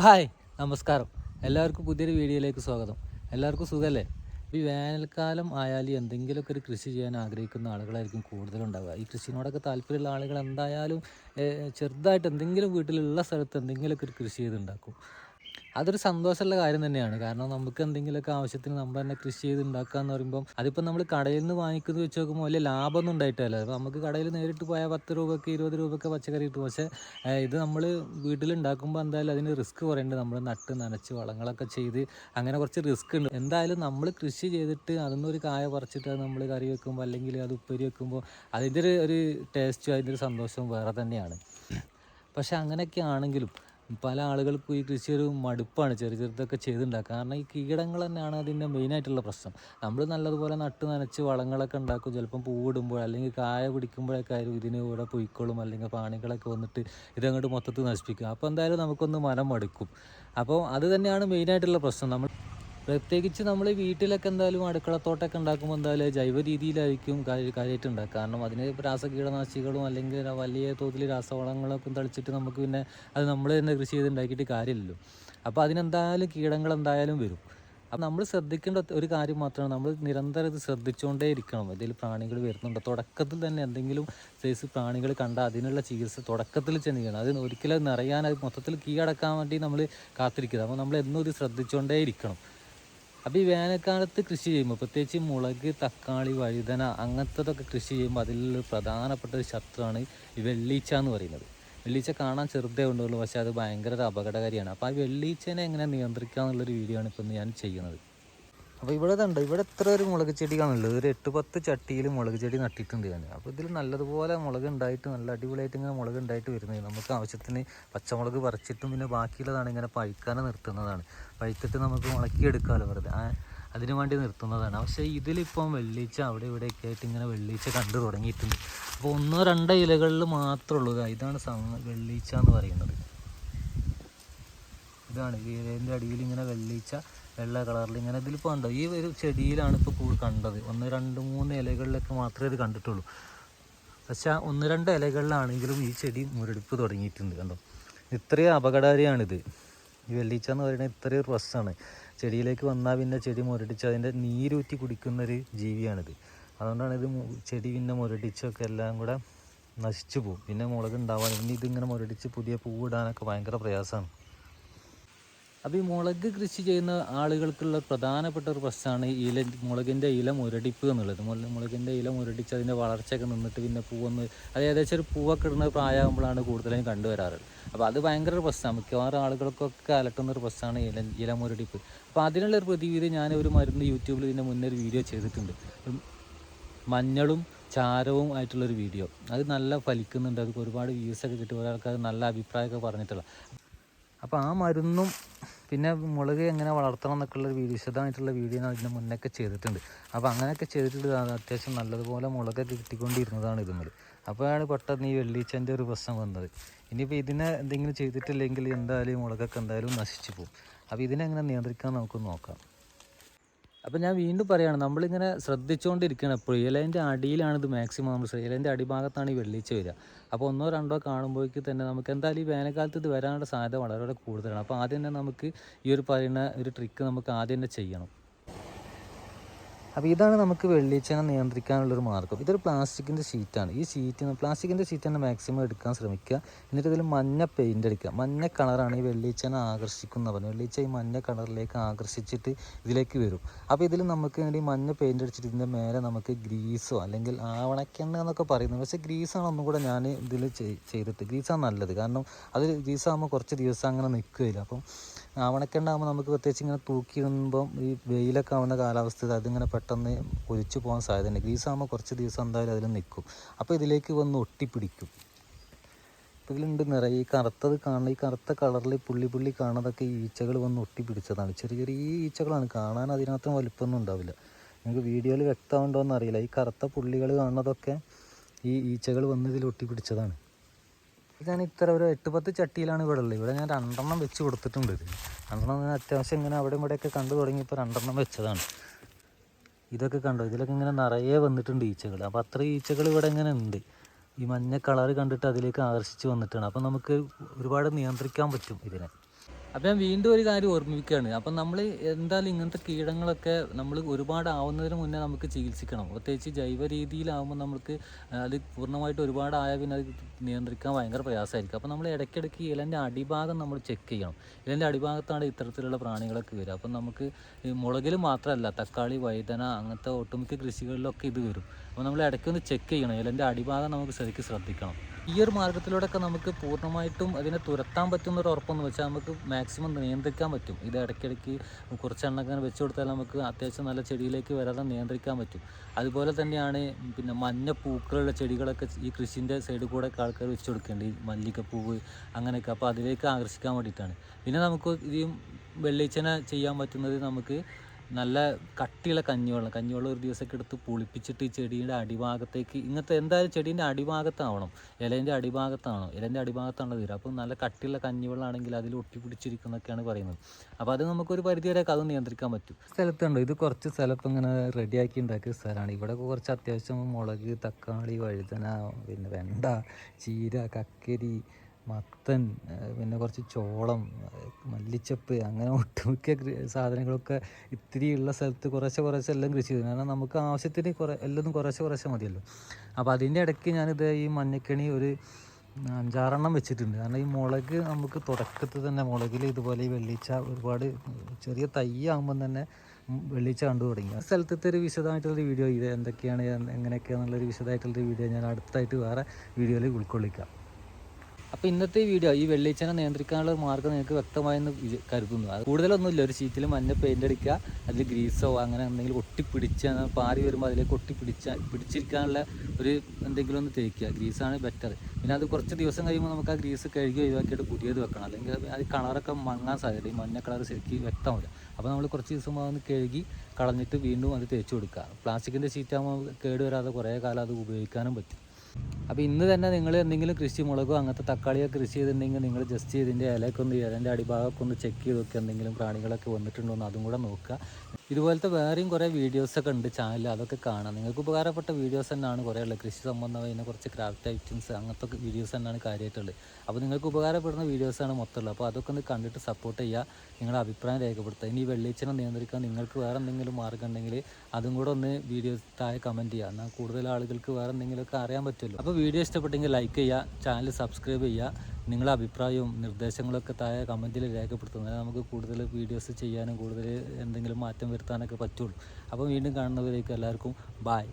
Hi നമസ്കാരം. എല്ലാവർക്കും പുതിയൊരു വീഡിയോയിലേക്ക് സ്വാഗതം. എല്ലാവർക്കും സുഖമല്ലേ ഈ വേനൽക്കാലം ആയാലും എന്തെങ്കിലുമൊക്കെ ഒരു കൃഷി ചെയ്യാൻ ആഗ്രഹിക്കുന്ന ആളുകളായിരിക്കും കൂടുതലുണ്ടാവുക. ഈ കൃഷിനോടൊക്കെ താല്പര്യമുള്ള ആളുകൾ എന്തായാലും ചെറുതായിട്ട് എന്തെങ്കിലും വീട്ടിലുള്ള സ്ഥലത്ത് എന്തെങ്കിലുമൊക്കെ ഒരു കൃഷി ചെയ്തുണ്ടാക്കും. അതൊരു സന്തോഷമുള്ള കാര്യം തന്നെയാണ്. കാരണം നമുക്ക് എന്തെങ്കിലുമൊക്കെ ആവശ്യത്തിന് നമ്മൾ തന്നെ കൃഷി ചെയ്ത് ഉണ്ടാക്കുക എന്ന് പറയുമ്പോൾ അതിപ്പോൾ നമ്മൾ കടയിൽ നിന്ന് വാങ്ങിക്കുന്നത് വെച്ച് നോക്കുമ്പോൾ വലിയ ലാഭമൊന്നും ഉണ്ടായിട്ടല്ല. അപ്പോൾ നമുക്ക് കടയിൽ നേരിട്ട് പോയാൽ പത്ത് രൂപയ്ക്ക് ഇരുപത് രൂപയ്ക്ക് പച്ചക്കറി കിട്ടും പക്ഷേ ഇത് നമ്മൾ വീട്ടിലുണ്ടാക്കുമ്പോൾ എന്തായാലും അതിന് റിസ്ക് കുറയുന്നുണ്ട്. നമ്മൾ നട്ട് നനച്ച് വളങ്ങളൊക്കെ ചെയ്ത് അങ്ങനെ കുറച്ച് റിസ്ക് ഉണ്ട്. എന്തായാലും നമ്മൾ കൃഷി ചെയ്തിട്ട് അതിൽ ഒരു കായ പറിച്ചിട്ട് നമ്മൾ കറി വെക്കുമ്പോൾ അല്ലെങ്കിൽ അത് ഉപ്പേരി വെക്കുമ്പോൾ അതിന്റെ ഒരു ഒരു ടേസ്റ്റും അതിന്റെ ഒരു സന്തോഷവും വേറെ തന്നെയാണ്. പക്ഷേ അങ്ങനെയൊക്കെ ആണെങ്കിലും പല ആളുകൾക്കും ഈ കൃഷി ഒരു മടുപ്പാണ്. ചെറിയ ചെറുതൊക്കെ ചെയ്തുണ്ടാക്കുക. കാരണം ഈ കീടങ്ങൾ തന്നെയാണ് അതിന്റെ മെയിനായിട്ടുള്ള പ്രശ്നം. നമ്മൾ നല്ലതുപോലെ നട്ട് നനച്ച് വളങ്ങളൊക്കെ ഉണ്ടാക്കും. ചിലപ്പം പൂവിടുമ്പോൾ അല്ലെങ്കിൽ കായ പിടിക്കുമ്പോഴൊക്കെ ആയാലും ഇതിന് ഇവിടെ പൊയ്ക്കോളും അല്ലെങ്കിൽ പ്രാണികളൊക്കെ വന്നിട്ട് ഇതങ്ങോട്ട് മൊത്തത്തിൽ നശിപ്പിക്കും. അപ്പോൾ എന്തായാലും നമുക്കൊന്ന് മനം മടുക്കും. അപ്പോൾ അത് തന്നെയാണ് മെയിനായിട്ടുള്ള പ്രശ്നം. നമ്മൾ പ്രത്യേകിച്ച് നമ്മൾ വീട്ടിലൊക്കെ എന്തായാലും അടുക്കളത്തോട്ടമൊക്കെ ഉണ്ടാക്കുമ്പോൾ എന്തായാലും ജൈവ രീതിയിലായിരിക്കും കാര്യ- കാര്യമായിട്ട് ഉണ്ടാക്കുക. കാരണം അതിന് രാസ കീടനാശികളും അല്ലെങ്കിൽ വലിയ തോതിൽ രാസവളങ്ങളൊക്കെ തളിച്ചിട്ട് നമുക്ക് പിന്നെ അത് നമ്മൾ തന്നെ കൃഷി ചെയ്ത് ഉണ്ടാക്കിയിട്ട് കാര്യമില്ലല്ലോ. അപ്പോൾ അതിനെന്തായാലും കീടങ്ങൾ എന്തായാലും വരും. അപ്പം നമ്മൾ ശ്രദ്ധിക്കേണ്ട ഒരു കാര്യം മാത്രമാണ്. നമ്മൾ നിരന്തരം ഇത് ശ്രദ്ധിച്ചുകൊണ്ടേ ഇരിക്കണം. ഇതിൽ പ്രാണികൾ വരുന്നുണ്ട്. തുടക്കത്തിൽ തന്നെ എന്തെങ്കിലും സൈസ് പ്രാണികൾ കണ്ട അതിനുള്ള ചികിത്സ തുടക്കത്തിൽ തന്നെ ചെയ്യണം. അത് ഒരിക്കലും നിറയാൻ അത് മൊത്തത്തിൽ കീഴടക്കാൻ വേണ്ടി നമ്മൾ കാത്തിരിക്കുക. അപ്പോൾ നമ്മൾ എന്നും ഇത് ശ്രദ്ധിച്ചുകൊണ്ടേ ഇരിക്കണം. അപ്പോൾ ഈ വേനൽക്കാലത്ത് കൃഷി ചെയ്യുമ്പോൾ പ്രത്യേകിച്ച് മുളക് തക്കാളി വഴുതന അങ്ങനത്തതൊക്കെ കൃഷി ചെയ്യുമ്പോൾ അതിലുള്ള പ്രധാനപ്പെട്ട ഒരു ശത്രുവാണ് ഈ വെള്ളീച്ച എന്ന് പറയുന്നത്. വെള്ളീച്ച കാണാൻ ചെറുതേ ഉണ്ടുള്ളൂ പക്ഷേ അത് ഭയങ്കര ഒരു അപകടകാരിയാണ്. അപ്പോൾ ആ വെള്ളീച്ചനെ എങ്ങനെ നിയന്ത്രിക്കുക എന്നുള്ളൊരു വീഡിയോ ആണ് ഇപ്പം ഞാൻ ചെയ്യുന്നത്. അപ്പോൾ ഇവിടെ കണ്ടോ ഇവിടെ എത്ര ഒരു മുളക് ചെടി കാണുന്നുള്ളത് ഒരു എട്ട് പത്ത് ചട്ടിയിൽ മുളക് ചെടി നട്ടിട്ടുണ്ട് ഞാൻ. അപ്പോൾ ഇതിൽ നല്ലതുപോലെ മുളക് ഉണ്ടായിട്ട് നല്ല അടിപൊളിയായിട്ട് ഇങ്ങനെ മുളക് ഉണ്ടായിട്ട് വരുന്നത് നമുക്ക് ആവശ്യത്തിന് പച്ചമുളക് പറിച്ചിട്ടും പിന്നെ ബാക്കിയുള്ളതാണ് ഇങ്ങനെ പഴുക്കാനെ നിർത്തുന്നതാണ്. പഴുത്തിട്ട് നമുക്ക് മുളക്കിയെടുക്കാമല്ലോ വെറുതെ. അതിനു വേണ്ടി നിർത്തുന്നതാണ്. പക്ഷേ ഇതിലിപ്പം വെള്ളീച്ച അവിടെ ഇവിടെയൊക്കെ ആയിട്ട് ഇങ്ങനെ വെള്ളീച്ച കണ്ടു തുടങ്ങിയിട്ടുണ്ട്. അപ്പോൾ ഒന്നോ രണ്ടോ ഇലകളിൽ മാത്രമേ ഉള്ളൂ. ഇതാണ് വെള്ളീച്ച എന്ന് പറയുന്നത്. ഇതാണ്. ഇതിന്റെ അടിയിൽ ഇങ്ങനെ വെള്ളിച്ച വെള്ള കളറിൽ ഇങ്ങനെ ഇതിലിപ്പോൾ കണ്ടോ? ഈ ഒരു ചെടിയിലാണ് ഇപ്പോൾ കൂടുതൽ കണ്ടത്. ഒന്ന് രണ്ട് മൂന്ന് ഇലകളിലൊക്കെ മാത്രമേ ഇത് കണ്ടിട്ടുള്ളൂ. പക്ഷെ ഒന്ന് രണ്ട് ഇലകളിലാണെങ്കിലും ഈ ചെടി മുരടിപ്പ് തുടങ്ങിയിട്ടുണ്ട്. കണ്ടോ? ഇത്രയും അപകടകാരിയാണിത്. ഈ വെള്ളിച്ച എന്ന് പറയുന്നത് ഇത്രയും ഒരു പ്രശ്നമാണ് ചെടിയിലേക്ക് വന്നാൽ പിന്നെ ചെടി മുരടിച്ച് അതിന്റെ നീരൂറ്റി കുടിക്കുന്നൊരു ജീവിയാണിത്. അതുകൊണ്ടാണ് ഇത് ചെടി പിന്നെ മുരടിച്ചൊക്കെ എല്ലാം കൂടെ നശിച്ചു പോകും. പിന്നെ മുളക് ഉണ്ടാവാൻ പിന്നെ ഇതിങ്ങനെ മുരടിച്ച് പുതിയ പൂവിടാനൊക്കെ ഭയങ്കര പ്രയാസമാണ്. അപ്പോൾ ഈ മുളക് കൃഷി ചെയ്യുന്ന ആളുകൾക്കുള്ള പ്രധാനപ്പെട്ട ഒരു പ്രശ്നമാണ് ഇല മുളകിന്റെ ഇല മുരടിപ്പ് എന്നുള്ളത്. മുള- മുളകിന്റെ ഇല മുരടിച്ച് അതിന്റെ വളർച്ചയൊക്കെ നിന്നിട്ട് പിന്നെ പൂവൊന്ന് അത് ഏകദേശം ഒരു പൂവൊക്കെ ഇടുന്ന പ്രായമാകുമ്പോഴാണ് കൂടുതലും കണ്ടുവരാറ്. അപ്പോൾ അത് ഭയങ്കര ഒരു പ്രശ്നമാണ്. മിക്കവാറും ആളുകൾക്കൊക്കെ അലട്ടുന്ന ഒരു പ്രശ്നമാണ് ഇല ഇല മുരടിപ്പ്. അപ്പോൾ അതിനുള്ള ഒരു പ്രതിവിധി ഞാൻ ഒരു മരുന്ന് യൂട്യൂബിൽ ഇതിന്റെ മുന്നേ ഒരു വീഡിയോ ചെയ്തിട്ടുണ്ട്. മഞ്ഞളും ചാരവും ആയിട്ടുള്ളൊരു വീഡിയോ. അത് നല്ല ഫലിക്കുന്നുണ്ട്. അത് ഒരുപാട് വ്യൂസൊക്കെ കിട്ടി ഒരാൾക്ക് നല്ല അഭിപ്രായമൊക്കെ പറഞ്ഞിട്ടുള്ള. അപ്പോൾ ആ മരുന്നും പിന്നെ മുളക് എങ്ങനെ വളർത്തണം എന്നൊക്കെയുള്ള വിശദമായിട്ടുള്ള വീഡിയോ ഞാൻ ഇതിന് മുന്നൊക്കെ ചെയ്തിട്ടുണ്ട്. അപ്പോൾ അങ്ങനെയൊക്കെ ചെയ്തിട്ട് അത് അത്യാവശ്യം നല്ലതുപോലെ മുളകൊക്കെ കിട്ടിക്കൊണ്ടിരുന്നതാണ് ഇതുമ്മൽ അപ്പോഴാണ് പെട്ടെന്ന് ഈ വെള്ളീച്ചന്റെ ഒരു പ്രശ്നം വന്നത്. ഇനിയിപ്പോൾ ഇതിനെ എന്തെങ്കിലും ചെയ്തിട്ടില്ലെങ്കിൽ എന്തായാലും മുളകൊക്കെ എന്തായാലും നശിച്ചു പോകും. അപ്പോൾ ഇതിനെങ്ങനെ നിയന്ത്രിക്കാൻ നമുക്ക് നോക്കാം. അപ്പം ഞാൻ വീണ്ടും പറയുകയാണ് നമ്മളിങ്ങനെ ശ്രദ്ധിച്ചുകൊണ്ടിരിക്കണം എപ്പോഴും. ഇലേന്റെ അടിയിലാണ് ഇത് മാക്സിമം നമ്മൾ ഇലേന്റെ അടിഭാഗത്താണ് ഈ വെള്ളിച്ച വരിക. അപ്പോൾ ഒന്നോ രണ്ടോ കാണുമ്പോഴേക്ക് തന്നെ നമുക്ക് എന്തായാലും ഈ വേനൽക്കാലത്ത് ഇത് വരാനുള്ള സാധ്യത വളരെ കൂടുതലാണ്. അപ്പോൾ ആദ്യം തന്നെ നമുക്ക് ഈ ഒരു പറയുന്ന ഒരു ട്രിക്ക് നമുക്ക് ആദ്യം തന്നെ ചെയ്യണം. അപ്പോൾ ഇതാണ് നമുക്ക് വെള്ളിച്ചനെ നിയന്ത്രിക്കാനുള്ളൊരു മാർഗം ഇതൊരു പ്ലാസ്റ്റിക്കിന്റെ ഷീറ്റാണ് ഈ ഷീറ്റ് പ്ലാസ്റ്റിക്കിന്റെ ഷീറ്റ് തന്നെ മാക്സിമം എടുക്കാൻ ശ്രമിക്കുക. എന്നിട്ട് ഇതിൽ മഞ്ഞ പെയിന്റ് അടിക്കുക. മഞ്ഞ കളറാണ് ഈ വെള്ളിച്ചനെ ആകർഷിക്കുന്ന പറഞ്ഞു വെള്ളിച്ച ഈ മഞ്ഞ കളറിലേക്ക് ആകർഷിച്ചിട്ട് ഇതിലേക്ക് വരും. അപ്പോൾ ഇതിൽ നമുക്ക് ഈ മഞ്ഞ പെയിന്റ് അടിച്ചിട്ട് ഇതിന്റെ മേലെ നമുക്ക് ഗ്രീസോ അല്ലെങ്കിൽ ആവണക്കെണ്ണ എന്നൊക്കെ പറയുന്നത്. പക്ഷേ ഗ്രീസാണ് ഒന്നും കൂടെ ഞാൻ ഇതിൽ ചെയ്തിട്ട്. ഗ്രീസാണ് നല്ലത്. കാരണം അത് ഗ്രീസാകുമ്പോൾ കുറച്ച് ദിവസം അങ്ങനെ നിൽക്കുകയില്ല അപ്പം ആവണക്കെണ്ണ ആകുമ്പോൾ നമുക്ക് പ്രത്യേകിച്ച് ഇങ്ങനെ തൂക്കിയിടുമ്പം ഈ വെയിലൊക്കെ ആവുന്ന കാലാവസ്ഥ അതിങ്ങനെ പെട്ടെന്ന് ഒലിച്ചു പോകാൻ സാധ്യതയുണ്ട്. ഗ്രീസാകുമ്പോൾ കുറച്ച് ദിവസം എന്തായാലും അതിൽ നിൽക്കും. അപ്പോൾ ഇതിലേക്ക് വന്ന് ഒട്ടിപ്പിടിക്കും. ഇപ്പോൾ ഇതിലുണ്ട് നിറയെ ഈ കറുത്തത് കാണുന്ന ഈ കറുത്ത കളറിൽ പുള്ളി പുള്ളി കാണുന്നതൊക്കെ ഈച്ചകൾ വന്ന് ഒട്ടിപ്പിടിച്ചതാണ്. ചെറിയ ചെറിയ ഈച്ചകളാണ്. കാണാൻ അതിനകത്തും വലുപ്പമൊന്നും ഉണ്ടാവില്ല. നിങ്ങൾക്ക് വീഡിയോയിൽ വ്യക്തമുണ്ടോ അറിയില്ല. ഈ കറുത്ത പുള്ളികൾ കാണുന്നതൊക്കെ ഈ ഈച്ചകൾ വന്ന് ഇതിൽ ഒട്ടിപ്പിടിച്ചതാണ്. ഞാൻ ഇത്ര ഒരു എട്ട് പത്ത് ചട്ടിയിലാണ് ഇവിടെ ഉള്ളത്. ഇവിടെ ഞാൻ രണ്ടെണ്ണം വെച്ച് കൊടുത്തിട്ടുണ്ട് ഇത് രണ്ടെണ്ണം അത്യാവശ്യം ഇങ്ങനെ അവിടെ ഇവിടെയൊക്കെ കണ്ടു തുടങ്ങിയപ്പോൾ രണ്ടെണ്ണം വെച്ചതാണ്. ഇതൊക്കെ കണ്ടോ? ഇതിലൊക്കെ ഇങ്ങനെ നിറയെ വന്നിട്ടുണ്ട് ഈച്ചകൾ അപ്പോൾ അത്ര ഈച്ചകൾ ഇവിടെ ഇങ്ങനെ ഉണ്ട്. ഈ മഞ്ഞ കളർ കണ്ടിട്ട് അതിലേക്ക് ആകർഷിച്ച് വന്നിട്ടാണ്. അപ്പോൾ നമുക്ക് ഒരുപാട് നിയന്ത്രിക്കാൻ പറ്റും ഇതിനെ. അപ്പം ഞാൻ വീണ്ടും ഒരു കാര്യം ഓർമ്മിപ്പിക്കുകയാണ്. അപ്പം നമ്മൾ എന്തായാലും ഇങ്ങനത്തെ കീടങ്ങളൊക്കെ നമ്മൾ ഒരുപാട് ആവുന്നതിന് മുന്നേ നമുക്ക് ചികിത്സിക്കണം. പ്രത്യേകിച്ച് ജൈവ രീതിയിലാവുമ്പോൾ നമുക്ക് അത് പൂർണമായിട്ട് ഒരുപാട് ആയാൽ പിന്നെ അത് നിയന്ത്രിക്കാൻ ഭയങ്കര പ്രയാസമായിരിക്കും. അപ്പം നമ്മൾ ഇടയ്ക്കിടയ്ക്ക് ഇലന്റെ അടിഭാഗം നമ്മൾ ചെക്ക് ചെയ്യണം. ഇലന്റെ അടിഭാഗത്താണ് ഇത്തരത്തിലുള്ള പ്രാണികളൊക്കെ വരിക. അപ്പം നമുക്ക് മുളകിൽ മാത്രമല്ല തക്കാളി വഴുതന അങ്ങനത്തെ ഒട്ടുമിക്ക കൃഷികളിലൊക്കെ ഇത് വരും. അപ്പോൾ നമ്മൾ ഇടയ്ക്കൊന്ന് ചെക്ക് ചെയ്യണം. ഇലന്റെ അടിഭാഗം നമുക്ക് ശരിക്കും ശ്രദ്ധിക്കണം. ഈ ഒരു മാർഗത്തിലൂടെയൊക്കെ നമുക്ക് പൂർണമായിട്ടും അതിനെ തുരത്താൻ പറ്റുന്ന ഒരു ഉറപ്പെന്ന് വെച്ചാൽ നമുക്ക് മാക്സിമം നിയന്ത്രിക്കാൻ പറ്റും. ഇത് ഇടയ്ക്കിടയ്ക്ക് കുറച്ച് എണ്ണക്കാൻ വെച്ച് കൊടുത്താൽ നമുക്ക് അത്യാവശ്യം നല്ല ചെടിയിലേക്ക് വരാതെ നിയന്ത്രിക്കാൻ പറ്റും. അതുപോലെ തന്നെയാണ് പിന്നെ മഞ്ഞ പൂക്കളുള്ള ചെടികളൊക്കെ ഈ കൃഷിന്റെ സൈഡിൽ കൂടെ ഒക്കെ ആൾക്കാർ വെച്ച് കൊടുക്കേണ്ടത്. ഈ മല്ലികപ്പൂവ് അങ്ങനെയൊക്കെ. അപ്പോൾ അതിലേക്ക് ആകർഷിക്കാൻ വേണ്ടിയിട്ടാണ്. പിന്നെ നമുക്ക് ഇതും വെള്ളിച്ചന ചെയ്യാൻ പറ്റുന്നത് നമുക്ക് നല്ല കട്ടിയുള്ള കഞ്ഞിവെള്ളം. കഞ്ഞിവെള്ളം ഒരു ദിവസമൊക്കെ എടുത്ത് പുളിപ്പിച്ചിട്ട് ചെടിയുടെ അടിഭാഗത്തേക്ക് ഇങ്ങനത്തെ എന്തായാലും ചെടീന്റെ അടിഭാഗത്താവണം. ഇലേന്റെ അടിഭാഗത്താണോ ഇലേന്റെ അടിഭാഗത്താണ് തീരുക. അപ്പോൾ നല്ല കട്ടിയുള്ള കഞ്ഞിവെള്ളമാണെങ്കിൽ അതിൽ ഒട്ടിപ്പിടിച്ചിരിക്കുന്നൊക്കെയാണ് പറയുന്നത്. അപ്പോൾ അത് നമുക്കൊരു പരിധി അത് നിയന്ത്രിക്കാൻ പറ്റും. സ്ഥലത്തുണ്ട്? ഇത് കുറച്ച് സ്ഥലത്ത് ഇങ്ങനെ റെഡിയാക്കി ഉണ്ടാക്കിയ സ്ഥലമാണ്. ഇവിടെ കുറച്ച് അത്യാവശ്യം മുളക് തക്കാളി വഴുതന പിന്നെ വെണ്ട ചീര കക്കരി മത്തൻ പിന്നെ കുറച്ച് ചോളം മല്ലിച്ചപ്പ് അങ്ങനെ ഒട്ടുമിക്ക സാധനങ്ങളൊക്കെ ഇത്തിരി ഉള്ള സ്ഥലത്ത് കുറേശ്ശെ കുറേശ്ശെ എല്ലാം കൃഷി ചെയ്തു. കാരണം നമുക്ക് ആവശ്യത്തിന് കുറേ എല്ലാം കുറേശ്ശെ കുറേശ്ശെ മതിയല്ലോ. അപ്പോൾ അതിന്റെ ഇടയ്ക്ക് ഞാനിത് ഈ മഞ്ഞക്കണി ഒരു അഞ്ചാറെണ്ണം വെച്ചിട്ടുണ്ട്. കാരണം ഈ മുളക് നമുക്ക് തുടക്കത്തിൽ തന്നെ മുളകിൽ ഇതുപോലെ ഈ വെള്ളിച്ച ഒരുപാട് ചെറിയ തൈ ആകുമ്പം തന്നെ വെള്ളിച്ച കണ്ടു തുടങ്ങി. ആ സ്ഥലത്തെ ഒരു വിശദമായിട്ടുള്ള വീഡിയോ ഇത് എന്തൊക്കെയാണ് എങ്ങനെയൊക്കെയാണെന്നുള്ളൊരു വിശദമായിട്ടുള്ളൊരു വീഡിയോ ഞാൻ അടുത്തായിട്ട് വേറെ വീഡിയോയിൽ ഉൾക്കൊള്ളിക്കാം. അപ്പോൾ ഇന്നത്തെ വീഡിയോ ഈ വെള്ളിച്ചനെ നിയന്ത്രിക്കാനുള്ള ഒരു മാർഗം നിങ്ങൾക്ക് വ്യക്തമായെന്ന് കരുതുന്നു. അത് കൂടുതലൊന്നുമില്ല. ഒരു ഷീറ്റിൽ മഞ്ഞ പെയിന്റ് അടിക്കുക അതിൽ ഗ്രീസോ അങ്ങനെ എന്തെങ്കിലും ഒട്ടിപ്പിടിച്ച് പാറി വരുമ്പോൾ അതിലേക്ക് ഒട്ടിപ്പിടിച്ച പിടിച്ചിരിക്കാനുള്ള ഒരു എന്തെങ്കിലും ഒന്ന് തേക്കുക. ഗ്രീസാണ് ബെറ്റർ പിന്നെ അത് കുറച്ച് ദിവസം കഴിയുമ്പോൾ നമുക്ക് ആ ഗ്രീസ് കഴുകി ഒഴിവാക്കിയിട്ട് പുതിയത് വെക്കണം. അല്ലെങ്കിൽ അത് കളറൊക്കെ മങ്ങാൻ സാധ്യത ഈ മഞ്ഞ കളർ ശരിക്ക് വ്യക്തമാവില്ല. അപ്പോൾ നമ്മൾ കുറച്ച് ദിവസം അതൊന്ന് കഴുകി കളഞ്ഞിട്ട് വീണ്ടും അത് തേച്ച് കൊടുക്കുക. പ്ലാസ്റ്റിക്കിന്റെ ഷീറ്റാകുമ്പോൾ കേട് വരാതെ കുറേ കാലം അത് ഉപയോഗിക്കാനും പറ്റും. അപ്പോൾ ഇന്ന് തന്നെ നിങ്ങൾ എന്തെങ്കിലും കൃഷി മുളകോ അങ്ങനത്തെ തക്കാളിയൊക്കെ കൃഷി ചെയ്തിട്ടുണ്ടെങ്കിൽ നിങ്ങൾ ജസ്റ്റ് ഇതിന്റെ ഇലയൊക്കെ ഒന്ന് ഇലന്റെ അടിഭാഗമൊക്കെ ഒന്ന് ചെക്ക് ചെയ്ത് നോക്കുക എന്തെങ്കിലും പ്രാണികളൊക്കെ വന്നിട്ടുണ്ടോ എന്ന് അതും കൂടെ നോക്കുക. ഇതുപോലത്തെ വേറെയും കുറേ വീഡിയോസൊക്കെ ഉണ്ട് ചാനലിൽ അതൊക്കെ കാണാം. നിങ്ങൾക്ക് ഉപകാരപ്പെട്ട വീഡിയോസ് തന്നെയാണ് കുറേ ഉള്ളത്. കൃഷി സംബന്ധമായ പിന്നെ കുറച്ച് ക്രാഫ്റ്റ് ഐറ്റംസ് അങ്ങനത്തെ വീഡിയോസ് തന്നെയാണ് കാര്യമായിട്ടുള്ളത്. അപ്പോൾ നിങ്ങൾക്ക് ഉപകാരപ്പെടുന്ന വീഡിയോസാണ് മൊത്തമുള്ളത് അപ്പോൾ അതൊക്കെ ഒന്ന് കണ്ടിട്ട് സപ്പോർട്ട് ചെയ്യുക. നിങ്ങളുടെ അഭിപ്രായം രേഖപ്പെടുത്തുക. ഇനി വെള്ളിച്ചനെ നിയന്ത്രിക്കാൻ നിങ്ങൾക്ക് വേറെ എന്തെങ്കിലും മാർഗം ഉണ്ടെങ്കിൽ അതും കൂടെ ഒന്ന് വീഡിയോ താഴെ കമന്റ് ചെയ്യുക. എന്നാൽ കൂടുതൽ ആളുകൾക്ക് വേറെ എന്തെങ്കിലുമൊക്കെ അറിയാൻ പറ്റുമല്ലോ അപ്പോൾ വീഡിയോ ഇഷ്ടപ്പെട്ടെങ്കിൽ ലൈക്ക് ചെയ്യുക ചാനൽ സബ്സ്ക്രൈബ് ചെയ്യുക. നിങ്ങളുടെ അഭിപ്രായവും നിർദ്ദേശങ്ങളൊക്കെ താഴെ കമന്റിൽ രേഖപ്പെടുത്തുന്നത് നമുക്ക് കൂടുതൽ വീഡിയോസ് ചെയ്യാനും കൂടുതൽ എന്തെങ്കിലും മാറ്റം വരുത്താനൊക്കെ പറ്റുള്ളൂ. അപ്പോൾ വീണ്ടും കാണുന്നവരേക്കും എല്ലാവർക്കും ബായ്